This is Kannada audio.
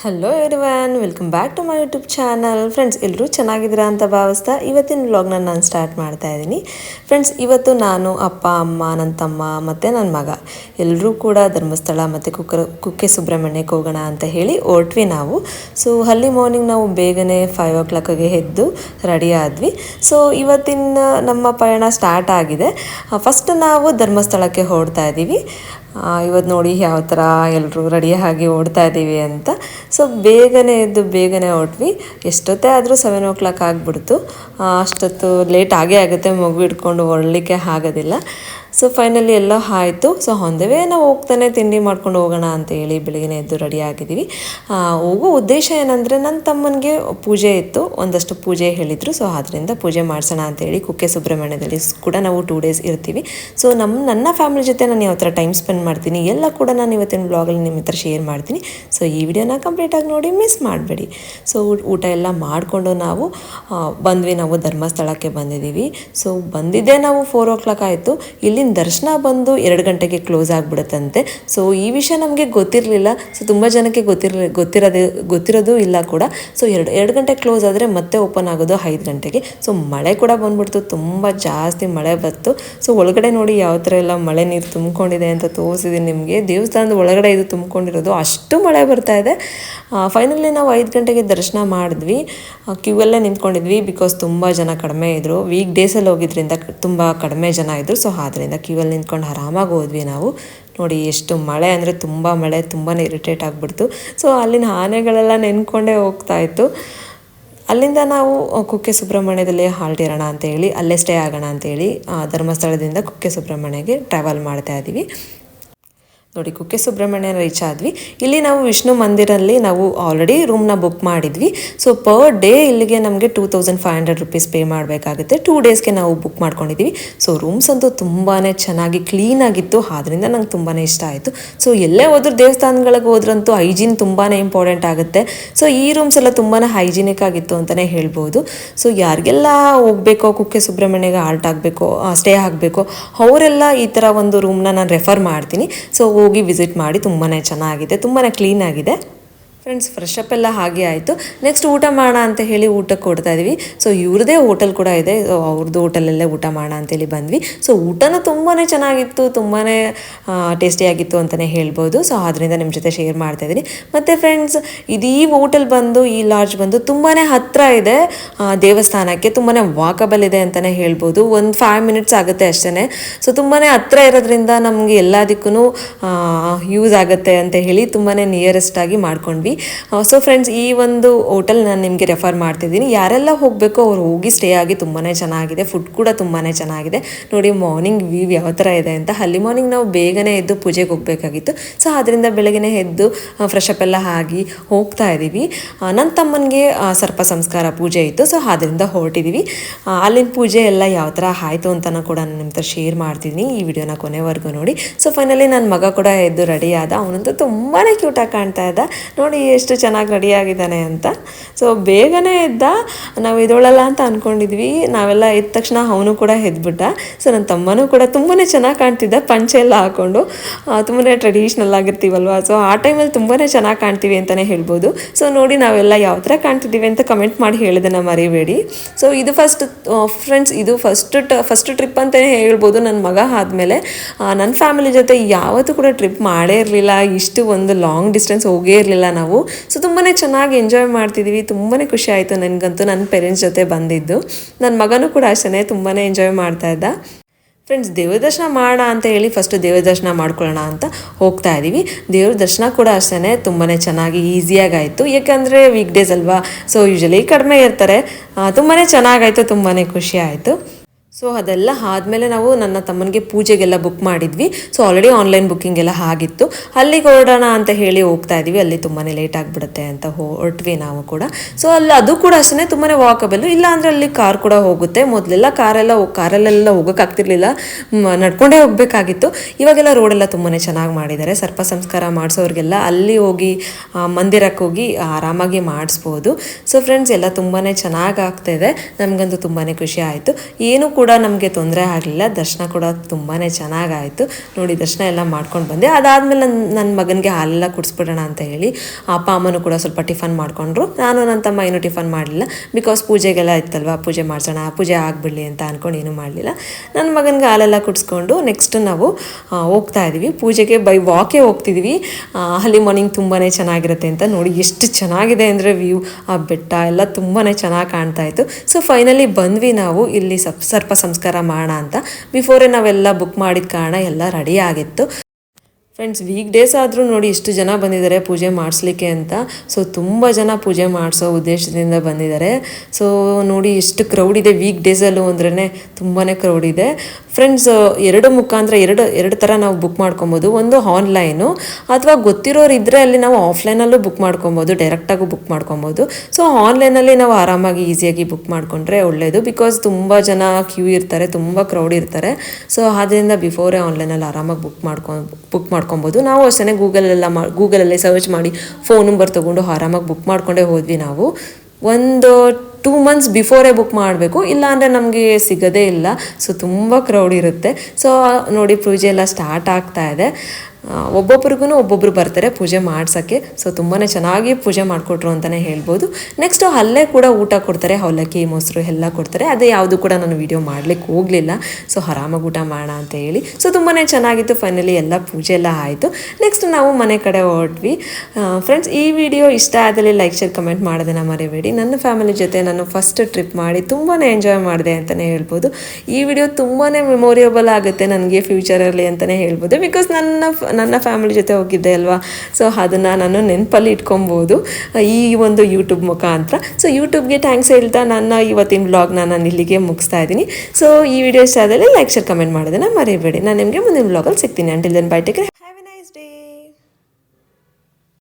Hello everyone welcome back to my YouTube channel friends ಎಲ್ಲರೂ ಚೆನ್ನಾಗಿದ್ದೀರಾ ಅಂತ ಭಾವಿಸ್ತಾ ಇವತ್ತಿನ ವ್ಲಾಗ್ನ ನಾನು ಸ್ಟಾರ್ಟ್ ಮಾಡ್ತಾ ಇದ್ದೀನಿ. ಫ್ರೆಂಡ್ಸ್ ಇವತ್ತು ನಾನು ಅಪ್ಪ, ಅಮ್ಮ ನನ್ನ ತಮ್ಮ ಮತ್ತು ನನ್ನ ಮಗ ಎಲ್ಲರೂ ಕೂಡ ಧರ್ಮಸ್ಥಳ ಮತ್ತು ಕುಕ್ಕರ, ಕುಕ್ಕೆ ಸುಬ್ರಹ್ಮಣ್ಯಕ್ಕೆ ಹೋಗೋಣ ಅಂತ ಹೇಳಿ ಹೊರಟ್ವಿ ನಾವು. ಸೊ ಅಲ್ಲಿ ಮಾರ್ನಿಂಗ್ ನಾವು ಬೇಗನೆ ಫೈವ್ ಓ ಕ್ಲಾಕಿಗೆ ಎದ್ದು ರೆಡಿ ಆದ್ವಿ. ಸೊ ಇವತ್ತಿನ ನಮ್ಮ ಪಯಣ ಸ್ಟಾರ್ಟ್ ಆಗಿದೆ. ಫಸ್ಟ್ ನಾವು ಧರ್ಮಸ್ಥಳಕ್ಕೆ ಹೊರಡ್ತಾ ಇದ್ದೀವಿ. ಇವತ್ತು ನೋಡಿ ಯಾವ ಥರ ಎಲ್ಲರೂ ರೆಡಿಯಾಗಿ ಓಡ್ತಾ ಇದ್ದೀವಿ ಅಂತ. ಸೊ ಬೇಗನೆ ಎದ್ದು ಬೇಗನೆ ಹೊಟ್ವಿ ಎಷ್ಟೊತ್ತೇ ಆದರೂ ಸೆವೆನ್ ಓ ಕ್ಲಾಕ್ ಆಗಿಬಿಡ್ತು ಅಷ್ಟೊತ್ತು ಲೇಟ್ ಆಗೇ ಆಗುತ್ತೆ. ಮಗು ಇಟ್ಕೊಂಡು ಹೊರಡಲಿಕ್ಕೆ ಆಗೋದಿಲ್ಲ. ಸೊ ಫೈನಲಿ ಎಲ್ಲ ಆಯಿತು. ಸೊ ಹೊಂದವೇ ನಾವು ಹೋಗ್ತಾನೆ, ತಿಂಡಿ ಮಾಡ್ಕೊಂಡು ಹೋಗೋಣ ಅಂತ ಹೇಳಿ ಬೆಳಗ್ಗೆ ಎದ್ದು ರೆಡಿ ಆಗಿದ್ದೀವಿ. ಹೋಗೋ ಉದ್ದೇಶ ಏನಂದರೆ ನನ್ನ ತಮ್ಮನಿಗೆ ಪೂಜೆ ಇತ್ತು. ಒಂದಷ್ಟು ಪೂಜೆ ಹೇಳಿದರು. ಸೊ ಅದರಿಂದ ಪೂಜೆ ಮಾಡಿಸೋಣ ಅಂತೇಳಿ ಕುಕ್ಕೆ ಸುಬ್ರಹ್ಮಣ್ಯದಲ್ಲಿ ಕೂಡ ನಾವು ಟೂ ಡೇಸ್ ಇರ್ತೀವಿ. ಸೊ ನಮ್ಮ ನನ್ನ ಫ್ಯಾಮಿಲಿ ಜೊತೆ ನಾನು ಯಾವ ಥರ ಟೈಮ್ ಸ್ಪೆಂಡ್ ಮಾಡ್ತೀನಿ, ಎಲ್ಲ ಕೂಡ ನಾನು ಇವತ್ತಿನ ಬ್ಲಾಗಲ್ಲಿ ನಿಮ್ಮ ಹತ್ರ ಶೇರ್ ಮಾಡ್ತೀನಿ. ಸೊ ಈ ವಿಡಿಯೋನ ಕಂಪ್ಲೀಟಾಗಿ ನೋಡಿ ಮಿಸ್ ಮಾಡಬೇಡಿ. ಸೊ ಊಟ ಎಲ್ಲ ಮಾಡಿಕೊಂಡು ನಾವು ಬಂದ್ವಿ ನಾವು ಧರ್ಮಸ್ಥಳಕ್ಕೆ ಬಂದಿದ್ದೀವಿ. ಸೊ ಬಂದಿದ್ದೇ ನಾವು ಫೋರ್ ಓ ಕ್ಲಾಕ್ ಆಯಿತು ಇಲ್ಲಿನ ದರ್ಶನ ಬಂದು ಎರಡು ಗಂಟೆಗೆ ಕ್ಲೋಸ್ ಆಗಿಬಿಡುತ್ತಂತೆ. ಸೊ ಈ ವಿಷಯ ನಮಗೆ ಗೊತ್ತಿರಲಿಲ್ಲ. ಸೊ ತುಂಬ ಜನಕ್ಕೆ ಗೊತ್ತಿರ ಗೊತ್ತಿರೋದು ಗೊತ್ತಿರೋದು ಇಲ್ಲ ಕೂಡ. ಸೊ ಎರಡು ಎರಡು ಗಂಟೆ ಕ್ಲೋಸ್ ಆದರೆ ಮತ್ತೆ ಓಪನ್ ಆಗೋದು ಐದು ಗಂಟೆಗೆ. ಸೊ ಮಳೆ ಕೂಡ ಬಂದ್ಬಿಡ್ತು. ತುಂಬ ಜಾಸ್ತಿ ಮಳೆ ಬಂತು. ಸೊ ಒಳಗಡೆ ನೋಡಿ ಯಾವ ಥರ ಎಲ್ಲ ಮಳೆ ನೀರು ತುಂಬಿಕೊಂಡಿದೆ ಅಂತ ತೋರಿಸಿದ್ದೀನಿ ನಿಮಗೆ. ದೇವಸ್ಥಾನದ ಒಳಗಡೆ ಇದು ತುಂಬಿಕೊಂಡಿರೋದು. ಅಷ್ಟು ಮಳೆ ಬರ್ತಾ ಇದೆ. ಫೈನಲಿ ನಾವು ಐದು ಗಂಟೆಗೆ ದರ್ಶನ ಮಾಡಿದ್ವಿ. ಕ್ಯೂ ಅಲ್ಲೇ ನಿಂತ್ಕೊಂಡಿದ್ವಿ ಬಿಕಾಸ್ ತುಂಬ ಜನ ಕಡಿಮೆ ಇದ್ದರು ವೀಕ್ ಡೇಸಲ್ಲಿ ಹೋಗಿದ್ರಿಂದ ತುಂಬ ಕಡಿಮೆ ಜನ ಇದ್ದರು ಸೊ ಆದ್ದರಿಂದ ಕ್ಯೂ ಅಲ್ಲಿ ನಿಂತ್ಕೊಂಡು ಆರಾಮಾಗಿ ಹೋದ್ವಿ ನಾವು. ನೋಡಿ, ಎಷ್ಟು ಮಳೆ ಅಂದರೆ ತುಂಬ ಮಳೆ ತುಂಬಾ ಇರಿಟೇಟ್ ಆಗಿಬಿಡ್ತು. ಸೊ ಅಲ್ಲಿನ ಆನೆಗಳೆಲ್ಲ ನೆನ್ಕೊಂಡೇ ಹೋಗ್ತಾ ಇತ್ತು. ಅಲ್ಲಿಂದ ನಾವು ಕುಕ್ಕೆ ಸುಬ್ರಹ್ಮಣ್ಯದಲ್ಲಿ ಹಾಲ್ಟ್ ಇರೋಣ ಅಂತ ಹೇಳಿ, ಅಲ್ಲೇ ಸ್ಟೇ ಆಗೋಣ ಅಂತ ಹೇಳಿ ಧರ್ಮಸ್ಥಳದಿಂದ ಕುಕ್ಕೆ ಸುಬ್ರಹ್ಮಣ್ಯಗೆ ಟ್ರಾವೆಲ್ ಮಾಡ್ತಾ ಇದ್ದೀವಿ. ನೋಡಿ, ಕುಕ್ಕೆ ಸುಬ್ರಹ್ಮಣ್ಯ ರೀಚ್ ಆದ್ವಿ. ಇಲ್ಲಿ ನಾವು ವಿಷ್ಣು ಮಂದಿರಲ್ಲಿ ನಾವು ಆಲ್ರೆಡಿ ರೂಮ್ನ ಬುಕ್ ಮಾಡಿದ್ವಿ. ಸೊ ಪರ್ ಡೇ ಇಲ್ಲಿಗೆ ನಮಗೆ two thousand five hundred rupees pay ಮಾಡಬೇಕಾಗುತ್ತೆ. ಟೂ ಡೇಸ್ಗೆ ನಾವು ಬುಕ್ ಮಾಡ್ಕೊಂಡಿದ್ವಿ. ಸೊ ರೂಮ್ಸ್ ಅಂತೂ ತುಂಬಾ ಚೆನ್ನಾಗಿ ಕ್ಲೀನ್ ಆಗಿತ್ತು. ಆದ್ದರಿಂದ ನಂಗೆ ತುಂಬಾ ಇಷ್ಟ ಆಯಿತು. ಸೊ ಎಲ್ಲೇ ಹೋದ್ರೂ ದೇವಸ್ಥಾನಗಳಿಗೆ ಹೋದ್ರಂತೂ ಹೈಜೀನ್ ತುಂಬಾ ಇಂಪಾರ್ಟೆಂಟ್ ಆಗುತ್ತೆ. ಸೊ ಈ ರೂಮ್ಸ್ ಎಲ್ಲ ತುಂಬಾ ಹೈಜಿನಿಕ್ ಆಗಿತ್ತು ಅಂತಲೇ ಹೇಳ್ಬೋದು. ಸೊ ಯಾರಿಗೆಲ್ಲ ಹೋಗ್ಬೇಕೋ, ಕುಕ್ಕೆ ಸುಬ್ರಹ್ಮಣ್ಯಗೆ ಆಲ್ಟ್ ಆಗಬೇಕು ಸ್ಟೇ ಆಗಬೇಕು, ಅವರೆಲ್ಲ ಈ ಥರ ಒಂದು ರೂಮ್ನ ನಾನು ರೆಫರ್ ಮಾಡ್ತೀನಿ. ಸೊ ಹೋಗಿ ವಿಸಿಟ್ ಮಾಡಿ ತುಂಬಾ ಚೆನ್ನಾಗಿದೆ ತುಂಬಾ ಕ್ಲೀನ್ ಆಗಿದೆ. ಫ್ರೆಂಡ್ಸ್ ಫ್ರೆಶ್ ಅಪ್ ಎಲ್ಲ ಹಾಗೆ ಆಯಿತು. ನೆಕ್ಸ್ಟ್ ಊಟ ಮಾಡೋಣ ಅಂತ ಹೇಳಿ ಊಟಕ್ಕೆ ಕೊಡ್ತಾ ಇದ್ವಿ. ಸೊ ಇವ್ರದೇ ಹೋಟೆಲ್ ಕೂಡ ಇದೆ. ಅವ್ರದ್ದು ಹೋಟೆಲಲ್ಲೇ ಊಟ ಮಾಡೋಣ ಅಂತೇಳಿ ಬಂದ್ವಿ. ಸೊ ಊಟನೂ ತುಂಬಾ ಚೆನ್ನಾಗಿತ್ತು ತುಂಬಾ ಟೇಸ್ಟಿಯಾಗಿತ್ತು ಅಂತಲೇ ಹೇಳ್ಬೋದು. ಸೊ ಅದರಿಂದ ನಿಮ್ಮ ಜೊತೆ ಶೇರ್ ಮಾಡ್ತಾ ಇದ್ದೀನಿ. ಮತ್ತು ಫ್ರೆಂಡ್ಸ್ ಇದೀ ಹೋಟೆಲ್ ಬಂದು, ಈ ಲಾಡ್ಜ್ ಬಂದು ತುಂಬಾ ಹತ್ತಿರ ಇದೆ. ದೇವಸ್ಥಾನಕ್ಕೆ ತುಂಬಾ ವಾಕಬಲ್ ಇದೆ ಅಂತಲೇ ಹೇಳ್ಬೋದು. ಒಂದು ಫೈವ್ ಮಿನಿಟ್ಸ್ ಆಗುತ್ತೆ ಅಷ್ಟೇ ಸೊ ತುಂಬಾ ಹತ್ತಿರ ಇರೋದ್ರಿಂದ ನಮಗೆ ಎಲ್ಲದಕ್ಕೂ ಯೂಸ್ ಆಗುತ್ತೆ ಅಂತ ಹೇಳಿ ತುಂಬಾ ನಿಯರೆಸ್ಟ್ ಆಗಿ ಮಾಡ್ಕೊಂಡ್ವಿ. ಸೊ ಫ್ರೆಂಡ್ಸ್ ಈ ಒಂದು ಹೋಟೆಲ್ ನಾನು ನಿಮಗೆ ರೆಫರ್ ಮಾಡ್ತಿದ್ದೀನಿ. ಯಾರೆಲ್ಲ ಹೋಗಬೇಕು ಅವ್ರು ಹೋಗಿ ಸ್ಟೇ ಆಗಿ ತುಂಬಾ ಚೆನ್ನಾಗಿದೆ. ಫುಡ್ ಕೂಡ ತುಂಬಾ ಚೆನ್ನಾಗಿದೆ. ನೋಡಿ ಮಾರ್ನಿಂಗ್ ವ್ಯೂ ಯಾವ ಥರ ಇದೆ ಅಂತ. ಅಲ್ಲಿ ಮಾರ್ನಿಂಗ್ ನಾವು ಬೇಗನೆ ಎದ್ದು ಪೂಜೆಗೆ ಹೋಗಬೇಕಾಗಿತ್ತು. ಸೊ ಅದರಿಂದ ಬೆಳಗ್ಗೆ ಎದ್ದು ಫ್ರೆಶ್ ಎಲ್ಲ ಆಗಿ ಹೋಗ್ತಾ ಇದ್ದೀವಿ. ನನ್ನ ತಮ್ಮನಿಗೆ ಸರ್ಪ ಸಂಸ್ಕಾರ ಪೂಜೆ ಇತ್ತು. ಸೊ ಅದರಿಂದ ಹೊರಟಿದ್ದೀವಿ ಅಲ್ಲಿನ ಪೂಜೆ ಎಲ್ಲ ಯಾವ ಥರ ಆಯಿತು ಅಂತಲೂ ಕೂಡ ನಾನು ನಿಮ್ಮ ಶೇರ್ ಮಾಡ್ತಿದ್ದೀನಿ. ಈ ವಿಡಿಯೋನ ಕೊನೆವರೆಗೂ ನೋಡಿ. ಸೊ ಫೈನಲಿ ನನ್ನ ಮಗ ಕೂಡ ಎದ್ದು ರೆಡಿ ಆದ. ಅವನಂತೂ ತುಂಬಾ ಕ್ಯೂಟಾಗಿ ಕಾಣ್ತಾ ಇದ್ದ. ನೋಡಿ ಎಷ್ಟು ಚೆನ್ನಾಗಿ ರೆಡಿ ಆಗಿದ್ದಾನೆ ಅಂತ. ಸೊ ಬೇಗನೆ ಎದ್ದ, ನಾವು ಇದೊಳಲ್ಲ ಅಂತ ಅಂದ್ಕೊಂಡಿದ್ವಿ ನಾವೆಲ್ಲ ಎದ್ದ ತಕ್ಷಣ ಅವನು ಕೂಡ ಎದ್ಬಿಟ್ಟ. ಸೊ ನನ್ನ ತಮ್ಮನೂ ಕೂಡ ತುಂಬಾ ಚೆನ್ನಾಗಿ ಕಾಣ್ತಿದ್ದ, ಪಂಚೆ ಎಲ್ಲ ಹಾಕ್ಕೊಂಡು ತುಂಬಾ ಟ್ರೆಡಿಷ್ನಲ್ ಆಗಿರ್ತೀವಲ್ವ? ಸೊ ಆ ಟೈಮಲ್ಲಿ ತುಂಬಾ ಚೆನ್ನಾಗಿ ಕಾಣ್ತೀವಿ ಅಂತಲೇ ಹೇಳ್ಬೋದು. ಸೊ ನೋಡಿ ನಾವೆಲ್ಲ ಯಾವ ಥರ ಕಾಣ್ತಿದ್ದೀವಿ ಅಂತ ಕಮೆಂಟ್ ಮಾಡಿ ಹೇಳಿದನ್ನ ಮರಿಬೇಡಿ. ಸೊ ಇದು ಫಸ್ಟ್ ಫ್ರೆಂಡ್ಸ್ ಇದು ಫಸ್ಟ್ ಫಸ್ಟ್ ಟ್ರಿಪ್ ಅಂತಲೇ ಹೇಳ್ಬೋದು ನನ್ನ ಮಗ ಆದಮೇಲೆ. ನನ್ನ ಫ್ಯಾಮಿಲಿ ಜೊತೆ ಯಾವತ್ತೂ ಕೂಡ ಟ್ರಿಪ್ ಮಾಡೇ ಇರಲಿಲ್ಲ. ಇಷ್ಟು ಒಂದು ಲಾಂಗ್ ಡಿಸ್ಟೆನ್ಸ್ ಹೋಗೇ ಇರಲಿಲ್ಲ ನಾವು. ಸೊ ತುಂಬಾ ಚೆನ್ನಾಗಿ ಎಂಜಾಯ್ ಮಾಡ್ತಿದ್ದೀವಿ ತುಂಬಾ ಖುಷಿ ಆಯಿತು ನನಗಂತೂ. ನನ್ನ ಪೇರೆಂಟ್ಸ್ ಜೊತೆ ಬಂದಿದ್ದು. ನನ್ನ ಮಗನೂ ಕೂಡ ಅಷ್ಟೇ ತುಂಬಾ ಎಂಜಾಯ್ ಮಾಡ್ತಾ ಇದ್ದ. ಫ್ರೆಂಡ್ಸ್ ದೇವ್ರ ದರ್ಶನ ಮಾಡೋಣ ಅಂತ ಹೇಳಿ ಫಸ್ಟ್ ದೇವ್ರ ದರ್ಶನ ಮಾಡ್ಕೊಳ್ಳೋಣ ಅಂತ ಹೋಗ್ತಾ ಇದ್ದೀವಿ ದೇವ್ರ ದರ್ಶನ ಕೂಡ ಅಷ್ಟೇ ತುಂಬಾ ಚೆನ್ನಾಗಿ ಈಸಿಯಾಗಾಯಿತು. ಯಾಕಂದರೆ ವೀಕ್ ಡೇಸ್ ಅಲ್ವಾ? ಸೊ ಯೂಶಲಿ ಕಡಿಮೆ ಇರ್ತಾರೆ. ತುಂಬಾ ಚೆನ್ನಾಗಾಯಿತು. ತುಂಬಾ ಖುಷಿ ಆಯಿತು. ಸೊ ಅದೆಲ್ಲ ಆದಮೇಲೆ ನಾವು ನನ್ನ ತಮ್ಮನಿಗೆ ಪೂಜೆಗೆಲ್ಲ ಬುಕ್ ಮಾಡಿದ್ವಿ. ಸೊ ಆಲ್ರೆಡಿ ಆನ್ಲೈನ್ ಬುಕ್ಕಿಂಗ್ ಎಲ್ಲ ಆಗಿತ್ತು. ಅಲ್ಲಿಗೆ ಹೊರಡೋಣ ಅಂತ ಹೇಳಿ ಹೋಗ್ತಾ ಇದ್ವಿ ಅಲ್ಲಿ ತುಂಬಾ ಲೇಟ್ ಆಗಿಬಿಡುತ್ತೆ ಅಂತ ಹೊರಟ್ವಿ ನಾವು ಕೂಡ. ಸೊ ಅಲ್ಲಿ ಅದು ಕೂಡ ಅಷ್ಟೇ ತುಂಬಾ ವಾಕಬಲ್ ಇಲ್ಲ ಅಂದರೆ ಅಲ್ಲಿ ಕಾರ್ ಕೂಡ ಹೋಗುತ್ತೆ. ಮೊದಲೆಲ್ಲ ಕಾರೆಲ್ಲ ಕಾರಲ್ಲೆಲ್ಲ ಹೋಗೋಕ್ಕಾಗ್ತಿರ್ಲಿಲ್ಲ ನಡ್ಕೊಂಡೇ ಹೋಗಬೇಕಾಗಿತ್ತು. ಇವಾಗೆಲ್ಲ ರೋಡೆಲ್ಲ ತುಂಬಾ ಚೆನ್ನಾಗಿ ಮಾಡಿದ್ದಾರೆ. ಸರ್ಪ ಸಂಸ್ಕಾರ ಮಾಡಿಸೋರಿಗೆಲ್ಲ ಅಲ್ಲಿ ಹೋಗಿ ಮಂದಿರಕ್ಕೆ ಹೋಗಿ ಆರಾಮಾಗಿ ಮಾಡಿಸ್ಬೋದು. ಸೊ ಫ್ರೆಂಡ್ಸ್ ಎಲ್ಲ ತುಂಬಾ ಚೆನ್ನಾಗಿ ಆಗ್ತಾಯಿದೆ ನಮಗಂತೂ ತುಂಬಾ ಖುಷಿ ಆಯಿತು. ಏನು ಕೂಡ ನಮಗೆ ತೊಂದರೆ ಆಗಲಿಲ್ಲ. ದರ್ಶನ ಕೂಡ ತುಂಬಾ ಚೆನ್ನಾಗಾಯಿತು. ನೋಡಿ, ದರ್ಶನ ಎಲ್ಲ ಮಾಡ್ಕೊಂಡು ಬಂದೆ. ಅದಾದಮೇಲೆ ನನ್ನ ನನ್ನ ಮಗನಿಗೆ ಹಾಲೆಲ್ಲ ಕುಡಿಸ್ಬಿಡೋಣ ಅಂತ ಹೇಳಿ ಅಪ್ಪ, ಅಮ್ಮನೂ ಕೂಡ ಸ್ವಲ್ಪ ಟಿಫನ್ ಮಾಡಿಕೊಂಡ್ರು. ನಾನು ನನ್ನ ತಮ್ಮ ಏನೂ ಟಿಫನ್ ಮಾಡಲಿಲ್ಲ. ಬಿಕಾಸ್ ಪೂಜೆಗೆಲ್ಲ ಇತ್ತಲ್ವ, ಪೂಜೆ ಮಾಡಿಸೋಣ, ಪೂಜೆ ಆಗಿಬಿಡಲಿ ಅಂತ ಅಂದ್ಕೊಂಡು ಏನೂ ಮಾಡಲಿಲ್ಲ. ನನ್ನ ಮಗನಿಗೆ ಹಾಲೆಲ್ಲ ಕುಡಿಸ್ಕೊಂಡು ನೆಕ್ಸ್ಟ್ ನಾವು ಹೋಗ್ತಾ ಇದ್ದೀವಿ ಪೂಜೆಗೆ ಬೈ ವಾಕೇ ಹೋಗ್ತಿದ್ವಿ. ಅಲ್ಲಿ ಮಾರ್ನಿಂಗ್ ತುಂಬಾ ಚೆನ್ನಾಗಿರುತ್ತೆ ಅಂತ ನೋಡಿ, ಎಷ್ಟು ಚೆನ್ನಾಗಿದೆ ಅಂದರೆ ವ್ಯೂ ಆ ಬೆಟ್ಟ ಎಲ್ಲ ತುಂಬಾ ಚೆನ್ನಾಗಿ ಕಾಣ್ತಾ ಇತ್ತು. ಸೊ ಫೈನಲಿ ಬಂದ್ವಿ ನಾವು. ಇಲ್ಲಿ ಸಪ್, ಸರ್ಪ ಸಂಸ್ಕಾರ ಮಾಡೋಣ ಅಂತ. ಬಿಫೋರೇ ನಾವೆಲ್ಲ ಬುಕ್ ಮಾಡಿದ ಕಾರಣ ಎಲ್ಲ ರೆಡಿ ಆಗಿತ್ತು. ಫ್ರೆಂಡ್ಸ್ ವೀಕ್ ಡೇಸ್ ಆದರೂ ನೋಡಿ ಇಷ್ಟು ಜನ ಬಂದಿದ್ದಾರೆ ಪೂಜೆ ಮಾಡಿಸ್ಲಿಕ್ಕೆ ಅಂತ. ಸೊ ತುಂಬ ಜನ ಪೂಜೆ ಮಾಡಿಸೋ ಉದ್ದೇಶದಿಂದ ಬಂದಿದ್ದಾರೆ. ಸೊ ನೋಡಿ ಎಷ್ಟು ಕ್ರೌಡ್ ಇದೆ ವೀಕ್ ಡೇಸಲ್ಲೂ ಅಂದ್ರೇ ತುಂಬಾ ಕ್ರೌಡ್ ಇದೆ. ಫ್ರೆಂಡ್ಸ್ ಎರಡು ಮುಖಾಂತರ ಎರಡು ಎರಡು ಥರ ನಾವು ಬುಕ್ ಮಾಡ್ಕೊಬೋದು. ಒಂದು ಆನ್ಲೈನು ಅಥವಾ ಗೊತ್ತಿರೋರು ಇದ್ದರೆ ಅಲ್ಲಿ ನಾವು ಆಫ್ಲೈನಲ್ಲೂ ಬುಕ್ ಮಾಡ್ಕೊಬೋದು ಡೈರೆಕ್ಟಾಗೂ ಬುಕ್ ಮಾಡ್ಕೊಬೋದು. ಸೊ ಆನ್ಲೈನಲ್ಲಿ ನಾವು ಆರಾಮಾಗಿ ಈಸಿಯಾಗಿ ಬುಕ್ ಮಾಡಿಕೊಂಡ್ರೆ ಒಳ್ಳೆಯದು ಬಿಕಾಸ್ ತುಂಬ ಜನ ಕ್ಯೂ ಇರ್ತಾರೆ, ತುಂಬ ಕ್ರೌಡ್ ಇರ್ತಾರೆ. ಸೊ ಆದ್ದರಿಂದ ಬಿಫೋರೇ ಆನ್ಲೈನಲ್ಲಿ ಆರಾಮಾಗಿ ಬುಕ್ ಮಾಡ್ಕೊ ಬುಕ್ ಮಾಡ್ಕೊಬೋದು. ನಾವು ಅಷ್ಟೇ ಗೂಗಲೆಲ್ಲ ಮಾ, ಗೂಗಲಲ್ಲೇ ಸರ್ಚ್ ಮಾಡಿ ಫೋನ್ ನಂಬರ್ ತೊಗೊಂಡು ಆರಾಮಾಗಿ ಬುಕ್ ಮಾಡಿಕೊಂಡೇ ಹೋದ್ವಿ ನಾವು. ಒಂದು ಟೂ ಮಂತ್ಸ್ ಬಿಫೋರೇ ಬುಕ್ ಮಾಡಬೇಕು. ಇಲ್ಲಾಂದರೆ ನಮಗೆ ಸಿಗೋದೇ ಇಲ್ಲ. ಸೊ ತುಂಬ ಕ್ರೌಡ್ ಇರುತ್ತೆ. ಸೊ ನೋಡಿ ಪೂಜೆ ಎಲ್ಲ ಸ್ಟಾರ್ಟ್ ಆಗ್ತಾ ಇದೆ. ಒಬ್ಬೊಬ್ರಿಗೂ ಒಬ್ಬೊಬ್ರು ಬರ್ತಾರೆ ಪೂಜೆ ಮಾಡ್ಸೋಕ್ಕೆ. ಸೊ ತುಂಬಾ ಚೆನ್ನಾಗಿ ಪೂಜೆ ಮಾಡಿಕೊಟ್ರು ಅಂತಲೇ ಹೇಳ್ಬೋದು. ನೆಕ್ಸ್ಟು ಅಲ್ಲೇ ಕೂಡ ಊಟ ಕೊಡ್ತಾರೆ ಅವಲಕ್ಕಿ ಮೊಸರು ಎಲ್ಲ ಕೊಡ್ತಾರೆ. ಅದೇ ಯಾವುದು ಕೂಡ ನಾನು ವೀಡಿಯೋ ಮಾಡ್ಲಿಕ್ಕೆ ಹೋಗಲಿಲ್ಲ. ಸೊ ಆರಾಮಾಗಿ ಊಟ ಮಾಡೋಣ ಅಂತ ಹೇಳಿ. ಸೊ ತುಂಬಾ ಚೆನ್ನಾಗಿತ್ತು ಫೈನಲಿ ಎಲ್ಲ ಪೂಜೆ ಎಲ್ಲ ಆಯಿತು. ನೆಕ್ಸ್ಟ್ ನಾವು ಮನೆ ಕಡೆ ಹೊರಟ್ವಿ. ಫ್ರೆಂಡ್ಸ್ ಈ ವಿಡಿಯೋ ಇಷ್ಟ ಆದಲ್ಲಿ ಲೈಕ್ ಶೇರ್ ಕಮೆಂಟ್ ಮಾಡೋದನ್ನ ಮರಿಬೇಡಿ. ನನ್ನ ಫ್ಯಾಮಿಲಿ ಜೊತೆ ನಾನು ಫಸ್ಟ್ ಟ್ರಿಪ್ ಮಾಡಿ ತುಂಬಾ ಎಂಜಾಯ್ ಮಾಡಿದೆ ಅಂತಲೇ ಹೇಳ್ಬೋದು. ಈ ವಿಡಿಯೋ ತುಂಬಾ ಮೆಮೊರಿಯಬಲ್ ಆಗುತ್ತೆ ನನಗೆ ಫ್ಯೂಚರಲ್ಲಿ ಅಂತಲೇ ಹೇಳ್ಬೋದು. ಬಿಕಾಸ್ ನನ್ನ ನನ್ನ ಫ್ಯಾಮಿಲಿ ಜೊತೆ ಹೋಗಿದ್ದೆ ಅಲ್ವಾ? ಸೊ ಅದನ್ನು ನಾನು ನೆನಪಲ್ಲಿ ಇಟ್ಕೊಬೋದು. ಈ ಒಂದು ಯೂಟ್ಯೂಬ್ ಮುಖಾಂತರ. ಸೊ ಯೂಟ್ಯೂಬ್ಗೆ ಥ್ಯಾಂಕ್ಸ್ ಹೇಳ್ತಾ ನನ್ನ ಇವತ್ತಿನ ಬ್ಲಾಗ್ನ ನಾನು ಇಲ್ಲಿಗೆ ಮುಗಿಸ್ತಾ ಇದ್ದೀನಿ. ಸೊ ಈ ವಿಡಿಯೋ ಇಷ್ಟ ಆದರೆ ಲೈಕ್ ಶೇರ್ ಕಮೆಂಟ್ ಮಾಡೋದನ್ನು ಮರೆಯಬೇಡಿ ನಾನು ನಿಮಗೆ ಮುಂದಿನ ಬ್ಲಾಗಲ್ಲಿ ಸಿಗ್ತೀನಿ. Until then by